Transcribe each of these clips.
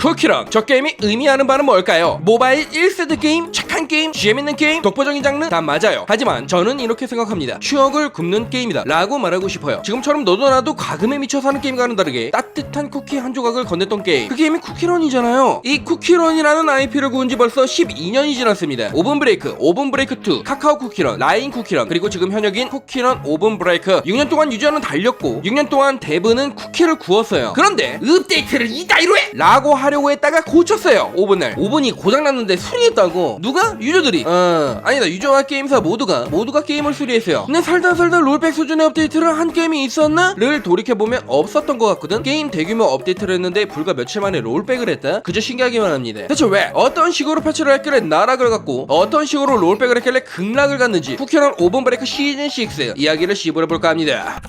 쿠키런 저 게임이 의미하는 바는 뭘까요? 모바일 1세대 게임, 착한 게임, 재밌는 게임, 독보적인 장르? 다 맞아요. 하지만 저는 이렇게 생각합니다. 추억을 굽는 게임이다. 라고 말하고 싶어요. 지금처럼 너도 나도 과금에 미쳐 사는 게임과는 다르게 따뜻한 쿠키 한 조각을 건넸던 게임. 그 게임이 쿠키런이잖아요. 이 쿠키런이라는 IP를 구운 지 벌써 12년이 지났습니다. 오븐 브레이크, 오븐 브레이크 2, 카카오 쿠키런, 라인 쿠키런 그리고 지금 현역인 쿠키런 오븐 브레이크. 6년 동안 유저는 달렸고 6년 동안 대부는 쿠키를 구웠어요. 그런데 업데이트를 이따위로 해! 라고 하 려고 했다가 고쳤어요 오븐을. 오븐이 고장났는데 수리했다고? 누가? 유저들이. 어. 아니다 유저와 게임사 모두가. 모두가 게임을 수리했어요. 근데 살다 살다 롤백 수준의 업데이트를 한 게임이 있었나? 를 돌이켜보면 없었던 것 같거든. 게임 대규모 업데이트를 했는데 불과 며칠 만에 롤백을 했다? 그저 신기하기만 합니다. 대체 왜? 어떤 식으로 패치를 했길래 나락을 갔고 어떤 식으로 롤백을 했길래 극락을 갔는지. 쿠키런 오븐 브레이크 시즌 6 이야기를 씹어볼까 합니다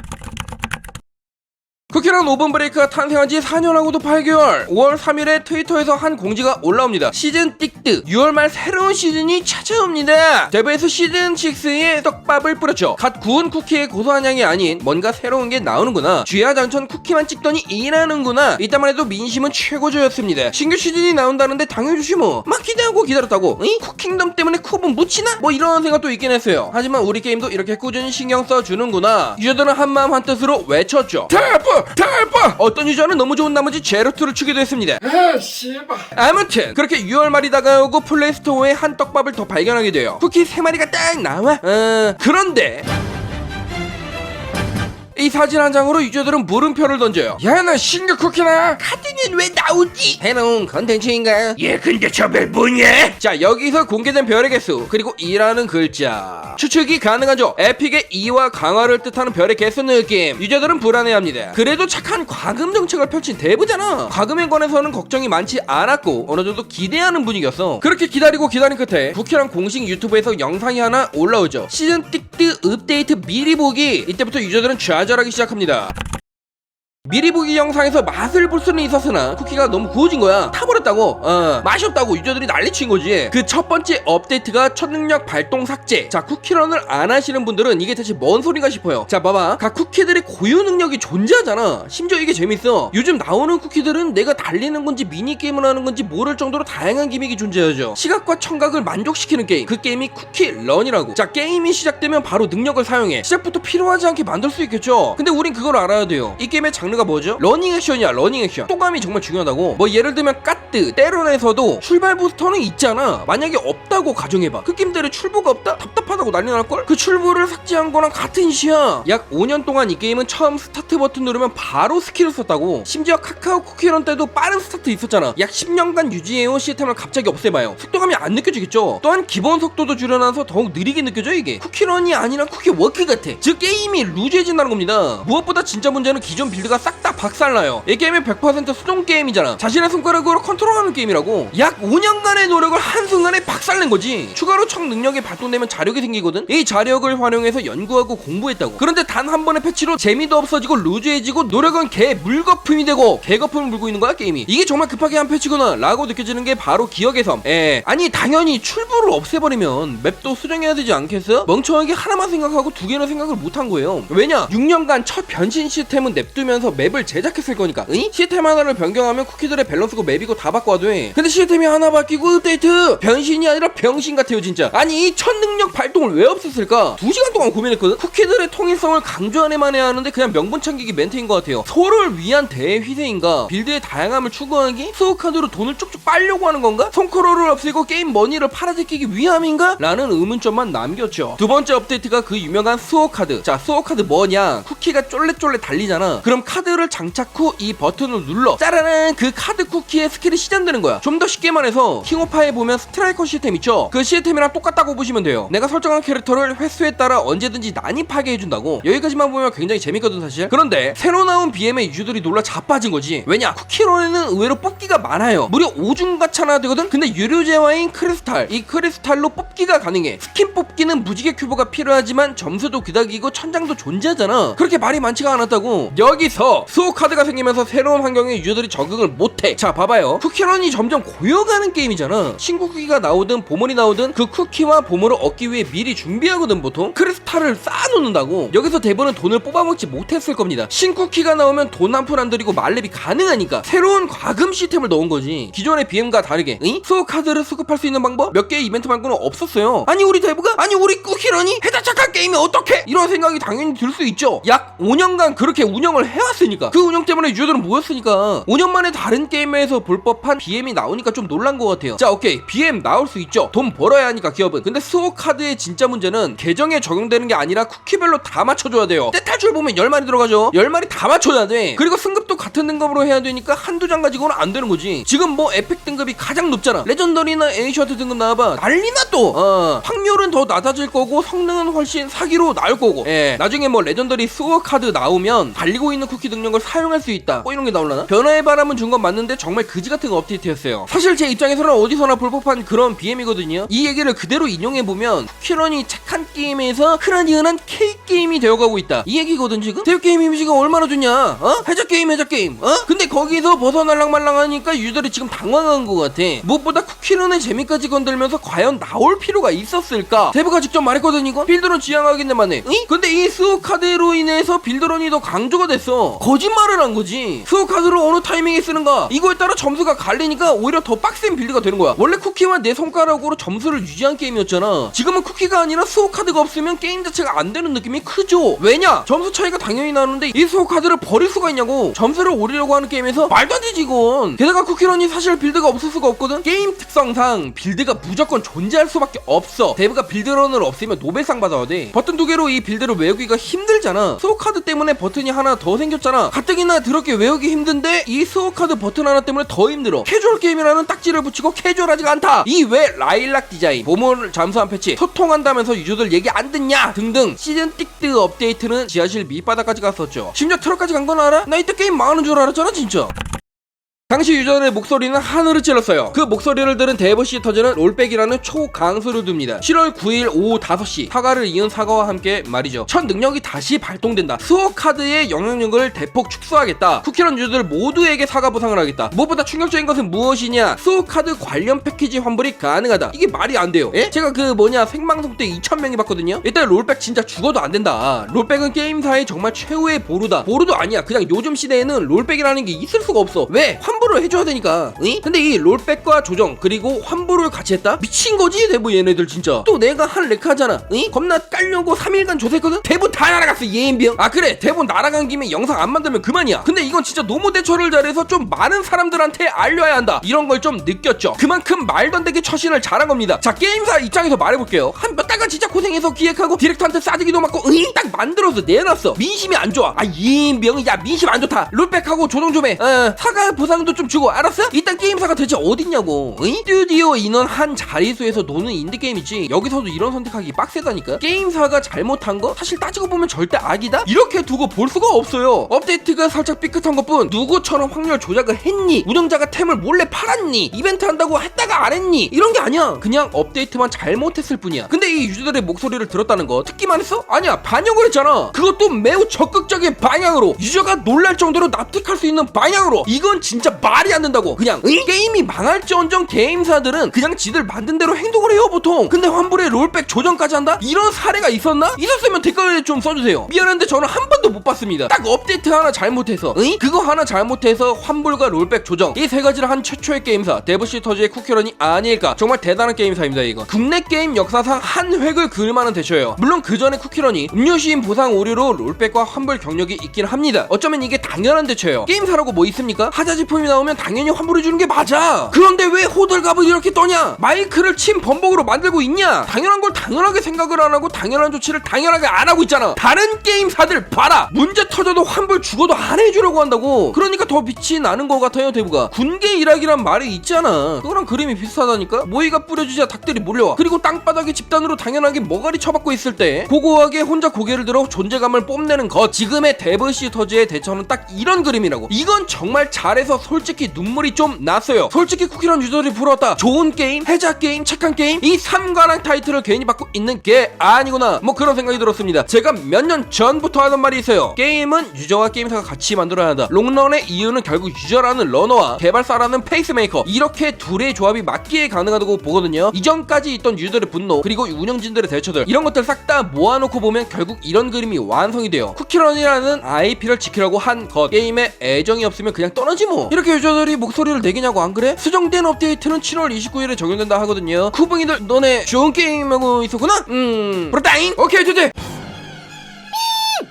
쿠키런 오븐 브레이크가 탄생한 지 4년하고도 8개월. 5월 3일에 트위터에서 한 공지가 올라옵니다. 시즌 띡뜨 6월 말 새로운 시즌이 찾아옵니다. 데브에서 시즌 6에 떡밥을 뿌렸죠. 갓 구운 쿠키의 고소한 향이 아닌 뭔가 새로운 게 나오는구나. 쥐야장천 쿠키만 찍더니 일하는구나. 이때만 해도 민심은 최고조였습니다. 신규 시즌이 나온다는데 당해주시 뭐막 기대하고 기다렸다고 이 쿠킹덤 때문에 쿠분 묻히나? 뭐 이런 생각도 있긴 했어요. 하지만 우리 게임도 이렇게 꾸준히 신경 써주는구나. 유저들은 한마음 한뜻으로 외쳤죠. 대프! 대프! 어떤 유저는 너무 좋은 나머지 제로투를 추기도 했습니다. 아 씨발. 아무튼 그렇게 6월 말이 다가오고 플레이스토어에 한 떡밥을 더 발견하게 돼요. 쿠키 3마리가 딱 나와? 어, 그런데 이 사진 한 장으로 유저들은 물음표를 던져요. 야나 신규 쿠키나 카드는 왜 나오지? 해놓은 컨텐츠인가요? 얘 근데 저별 뭐냐? 자 여기서 공개된 별의 개수 그리고 2라는 글자. 추측이 가능하죠 에픽의 2와 강화를 뜻하는 별의 개수 느낌. 유저들은 불안해합니다. 그래도 착한 과금 정책을 펼친 대부잖아. 과금에 관해서는 걱정이 많지 않았고 어느 정도 기대하는 분위기였어. 그렇게 기다리고 기다린 끝에 국회랑 공식 유튜브에서 영상이 하나 올라오죠. 시즌 띡뜨 업데이트 미리 보기. 이때부터 유저들은 좌절 하기 시작합니다 미리 보기 영상에서 맛을 볼 수는 있었으나 쿠키가 너무 구워진 거야. 타버렸다고. 어. 맛이 없다고 유저들이 난리친 거지. 그 첫 번째 업데이트가 초능력 발동 삭제. 자 쿠키런을 안 하시는 분들은 이게 대체 뭔 소린가 싶어요. 자 봐봐. 각 쿠키들의 고유 능력이 존재하잖아. 심지어 이게 재밌어. 요즘 나오는 쿠키들은 내가 달리는 건지 미니게임을 하는 건지 모를 정도로 다양한 기믹이 존재하죠. 시각과 청각을 만족시키는 게임. 그 게임이 쿠키런이라고. 자 게임이 시작되면 바로 능력을 사용해. 시작부터 필요하지 않게 만들 수 있겠죠. 근데 우린 그걸 알아야 돼요. 이 게임의 장 르가 뭐죠? 러닝 액션이야 러닝 액션 또감이 정말 중요하다고 뭐 예를 들면 까 뜨 때론에서도 출발 부스터는 있잖아. 만약에 없다고 가정해봐. 그 게임들에 출구가 없다? 답답하다고 난리 날걸? 그 출구를 삭제한 거랑 같은 시야. 약 5년 동안 이 게임은 처음 스타트 버튼 누르면 바로 스킬을 썼다고. 심지어 카카오 쿠키런 때도 빠른 스타트 있었잖아. 약 10년간 유지해온 시스템을 갑자기 없애봐요. 속도감이 안 느껴지겠죠? 또한 기본 속도도 줄여놔서 더욱 느리게 느껴져 이게. 쿠키런이 아니라 쿠키 워크 같아. 즉 게임이 루즈해진다는 겁니다. 무엇보다 진짜 문제는 기존 빌드가 싹 다 박살나요. 이 게임이 100% 수동 게임이잖아. 자신의 손가락으로 컨트롤 하는 게임이라고 약 5년간의 노력을 한순간에 박살낸 거지. 추가로 청 능력이 발동되면 자력이 생기거든. 이 자력을 활용해서 연구하고 공부했다고. 그런데 단 한 번의 패치로 재미도 없어지고 루즈해지고 노력은 개 물거품이 되고 개거품을 물고 있는 거야 게임이. 이게 정말 급하게 한 패치구나 라고 느껴지는 게 바로 기억의 섬. 예. 아니 당연히 출구를 없애버리면 맵도 수정해야 되지 않겠어? 멍청하게 하나만 생각하고 두 개나 생각을 못한 거예요. 왜냐? 6년간 첫 변신 시스템은 냅두면서 맵을 제작했을 거니까. 응? 시스템 하나를 변경하면 쿠키들의 밸런스고 맵이고 다 바꿔야 돼 근데 시스템이 하나 바뀌고 업데이트. 변신이 아니라 병신 같아요 진짜. 아니 이첫 능력 발동을 왜 없앴을까? 두 시간 동안 고민했거든? 쿠키들의 통일성을 강조하네만 해야 하는데 그냥 명분 챙기기 멘트인 것 같아요. 서로를 위한 대희생인가? 빌드의 다양함을 추구하기? 수호카드로 돈을 쭉쭉 빨려고 하는 건가? 손크롤을 없애고 게임 머니를 팔아제끼기 위함인가? 라는 의문점만 남겼죠. 두 번째 업데이트가 그 유명한 수호카드. 자 수호카드 뭐냐? 쿠키가 쫄래쫄래 달리잖아. 그럼 카드를 장착 후 이 버튼을 눌러. 짜라란 그 카드 쿠키의 스킬이 시전되는 거야. 좀 더 쉽게 말해서 킹오파에 보면 스트라이커 시스템 있죠? 그 시스템이랑 똑같다고 보시면 돼요. 내가 설정한 캐릭터를 횟수에 따라 언제든지 난입하게 해준다고. 여기까지만 보면 굉장히 재밌거든 사실. 그런데 새로 나온 BM의 유저들이 놀라 자빠진 거지. 왜냐? 쿠키런에는 의외로 뽑기가 많아요. 무려 5중가차나 되거든? 근데 유료제와인 크리스탈. 이 크리스탈로 뽑기가 가능해. 스킨 뽑기는 무지개 큐브가 필요하지만 점수도 그닥이고 천장도 존재하잖아. 그렇게 말이 많지가 않았다고. 여기서 수호 카드가 생기면서 새로운 환경에 유저들이 적응을 못해. 자 봐봐요 쿠키런이 점점 고여가는 게임이잖아. 신구 쿠키가 나오든 보물이 나오든 그 쿠키와 보물을 얻기 위해 미리 준비하거든 보통. 크리스탈을 쌓아놓는다고. 여기서 대부분 돈을 뽑아먹지 못했을 겁니다. 신쿠키가 나오면 돈 한 푼 안 들이고 말렙이 가능하니까. 새로운 과금 시스템을 넣은 거지. 기존의 BM과 다르게 응? 수호 카드를 수급할 수 있는 방법? 몇 개의 이벤트 말고는 없었어요. 아니 우리 대부가? 아니 우리 쿠키런이 해자 착한 게임이 어떻게 이런 생각이 당연히 들 수 있죠. 약 5년간 그렇게 운영을 해왔으니까. 그 운영 때문에 유저들은 모였으니까. 5년 만에 다른 게임에서 볼 법한 BM이 나오니까 좀 놀란 것 같아요. 자 오케이. BM 나올 수 있죠. 돈 벌어야 하니까 기업은. 근데 수호 카드의 진짜 문제는 계정에 적용되는 게 아니라 쿠키별로 다 맞춰줘야 돼요. 떼탈출 보면 10마리 들어가죠. 10마리 다 맞춰야 돼. 그리고 승급도 같은 등급으로 해야 되니까 한두 장 가지고는 안 되는 거지. 지금 뭐 에픽 등급이 가장 높잖아. 레전더리나 에이셔트 등급 나와봐. 난리나 또. 어, 확률은 더 낮아질 거고 성능은 훨씬 사기로 나올 거고. 예. 나중에 뭐 레전더리 수호 카드 나오면 달리고 있는 쿠키 능력을 사용할 수 있다. 뭐 이런 게 나올라나? 변화의 바람은 준 건 맞는데 정말 그지 같은 업데이트였어요. 사실 제 입장에서는 어디서나 볼 법한 그런 BM이거든요. 이 얘기를 그대로 인용해 보면 쿠키런이 착한 게임에서 흔한 흔한 K 게임이 되어가고 있다. 이 얘기거든 지금? 대우 게임 이미지가 얼마나 좋냐? 어? 해적 게임 해적 게임. 어? 근데 거기서 벗어날랑말랑 하니까 유저들이 지금 당황한 것 같아. 무엇보다 쿠키런의 재미까지 건들면서 과연 나올 필요가 있었을까? 대부가 직접 말했거든 이거 빌드론 지향하겠네만 해 응? 근데 이 수호 카드로 인해서 빌드런이 더 강조가 됐어. 거짓말을 한 거지. 수호 카드를 어느 타이밍에 쓰는가? 이거에 따라 점수가 갈리니까 오히려 더 빡센 빌드가 되는 거야. 원래 쿠키와 내 손가락으로 점수를 유지한 게임이었잖아. 지금은 쿠키가 아니라 수호 카드가 없으면 게임 자체가 안 되는 느낌이 크죠. 왜냐? 점수 차이가 당연히 나는데 이 수호 카드를 버릴 수가 있냐고. 점수를 올리려고 하는 게임에서 말도 안 되지 이건. 게다가 쿠키런이 사실 빌드가 없을 수가 없거든. 게임 특성상 빌드가 무조건 존재할 수밖에 없어. 데브가 빌드런을 없애면 노벨상 받아야 돼. 버튼 두 개로 이 빌드를 외우기가 힘들잖아. 수호 카드 때문에 버튼이 하나 더 생겼잖아. 가뜩이나 더럽게 외우기 힘든데 이 수호 카드 버튼 하나 때문에 더 힘들어 캐주얼 게임이라는 딱지를 붙이고 캐주얼하지가 않다. 이 외 라일락 디자인 보물 잠수함 패치 소통한다면서 유저들 얘기 안 듣냐? 등등 시즌 띡드 업데이트는 지하실 밑바닥까지 갔었죠. 심지어 트럭까지 간 건 알아? 나 이때 게임 망하는 줄 알았잖아 진짜 당시 유저들의 목소리는 하늘을 찔렀어요. 그 목소리를 들은 데버시 터지는 롤백이라는 초강수를 둡니다. 7월 9일 오후 5시 사과를 이은 사과와 함께 말이죠. 첫 능력이 다시 발동된다. 수호 카드의 영향력을 대폭 축소하겠다. 쿠키런 유저들 모두에게 사과 보상을 하겠다. 무엇보다 충격적인 것은 무엇이냐? 수호 카드 관련 패키지 환불이 가능하다. 이게 말이 안 돼요. 예? 제가 그 뭐냐 생방송 때 2,000명이 봤거든요. 일단 롤백 진짜 죽어도 안 된다. 롤백은 게임사의 정말 최후의 보루다. 보루도 아니야. 그냥 요즘 시대에는 롤백이라는 게 있을 수가 없어. 왜? 환불 을 해줘야 되니까. 응? 근데 이 롤백과 조정 그리고 환불을 같이 했다? 미친 거지 대부 얘네들 진짜. 또 내가 한 레카잖아. 응? 겁나 깔려고 3일간 조사했거든? 대본 다 날아갔어 예인병. 아 그래 대본 날아간 김에 영상 안 만들면 그만이야. 근데 이건 진짜 노무 대처를 잘해서 좀 많은 사람들한테 알려야 한다. 이런 걸 좀 느꼈죠. 그만큼 말도 안 되게 처신을 잘한 겁니다. 자 게임사 입장에서 말해볼게요. 한 몇 달간 진짜 고생해서 기획하고 디렉터한테 싸대기도 맞고 응? 딱 만들어서 내놨어. 민심이 안 좋아. 아 예인병 야 민심 안 좋다. 롤백하고 조정 좀 해. 어, 사과 보상도 좀 주고 알았어? 일단 게임사가 대체 어딨냐고. 응? 스튜디오 인원 한 자릿수에서 노는 인디게임이지. 여기서도 이런 선택하기 빡세다니까. 게임사가 잘못한 거 사실 따지고 보면 절대 악이다. 이렇게 두고 볼 수가 없어요. 업데이트가 살짝 삐끗한 것뿐 누구처럼 확률 조작을 했니? 운영자가 템을 몰래 팔았니? 이벤트 한다고 했다가 안 했니? 이런 게 아니야. 그냥 업데이트만 잘못했을 뿐이야. 근데 이 유저들의 목소리를 들었다는 거 듣기만 했어? 아니야 반영을 했잖아. 그것도 매우 적극적인 방향으로 유저가 놀랄 정도로 납득할 수 있는 방향으로 이건 진짜 말이 안 된다고. 그냥 응? 게임이 망할지언정 게임사들은 그냥 지들 만든 대로 행동을 해요 보통. 근데 환불에 롤백 조정까지 한다? 이런 사례가 있었나? 있었으면 댓글에 좀 써주세요. 미안한데 저는 한 번도 못 봤습니다. 딱 업데이트 하나 잘못해서, 응? 그거 하나 잘못해서 환불과 롤백 조정 이 세 가지를 한 최초의 게임사 데브시터즈의 쿠키런이 아닐까. 정말 대단한 게임사입니다 이거. 국내 게임 역사상 한 획을 그을 만한 대처예요. 물론 그 전에 쿠키런이 음료시인 보상 오류로 롤백과 환불 경력이 있긴 합니다. 어쩌면 이게 당연한 대처예요. 게임사라고 뭐 있습니까? 하자 제품이 나 오면 당연히 환불해 주는 게 맞아. 그런데 왜 호들갑을 이렇게 떠냐? 마이크를 친 범벅으로 만들고 있냐? 당연한 걸 당연하게 생각을 안 하고 당연한 조치를 당연하게 안 하고 있잖아. 다른 게임사들 봐라. 문제 터져도 환불 죽어도 안 해주려고 한다고. 그러니까 더 빛이 나는 것 같아요 대부가. 군계 일학이란 말이 있잖아. 그거랑 그림이 비슷하다니까. 모이가 뿌려주자 닭들이 몰려와. 그리고 땅바닥에 집단으로 당연하게 머가리 쳐박고 있을 때 고고하게 혼자 고개를 들어 존재감을 뽐내는 것. 지금의 데브 시터즈의 대처는 딱 이런 그림이라고. 이건 정말 잘해서 솔직히 눈물이 좀 났어요. 솔직히 쿠키런 유저들이 부러웠다. 좋은 게임 해자 게임 착한 게임 이 삼관왕 타이틀을 괜히 받고 있는 게 아니구나. 뭐 그런 생각이 들었습니다. 제가 몇 년 전부터 하던 말이 있어요. 게임은 유저와 게임사가 같이 만들어야 한다. 롱런의 이유는 결국 유저라는 러너와 개발사라는 페이스메이커. 이렇게 둘의 조합이 맞기에 가능하다고 보거든요. 이전까지 있던 유저들의 분노 그리고 운영진들의 대처들 이런 것들 싹 다 모아놓고 보면 결국 이런 그림이 완성이 돼요. 쿠키런이라는 IP를 지키려고 한 것. 게임에 애정이 없으면 그냥 떠나지 뭐 이렇게 유저들이 목소리를 내기냐고 안 그래? 수정된 업데이트는 7월 29일에 적용된다 하거든요 쿠붕이들 너네 좋은 게임하고 있었구나? 음 그렇다잉 오케이 됐지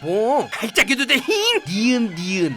뭐? 활짝해도 돼. 힝. 니은 니은.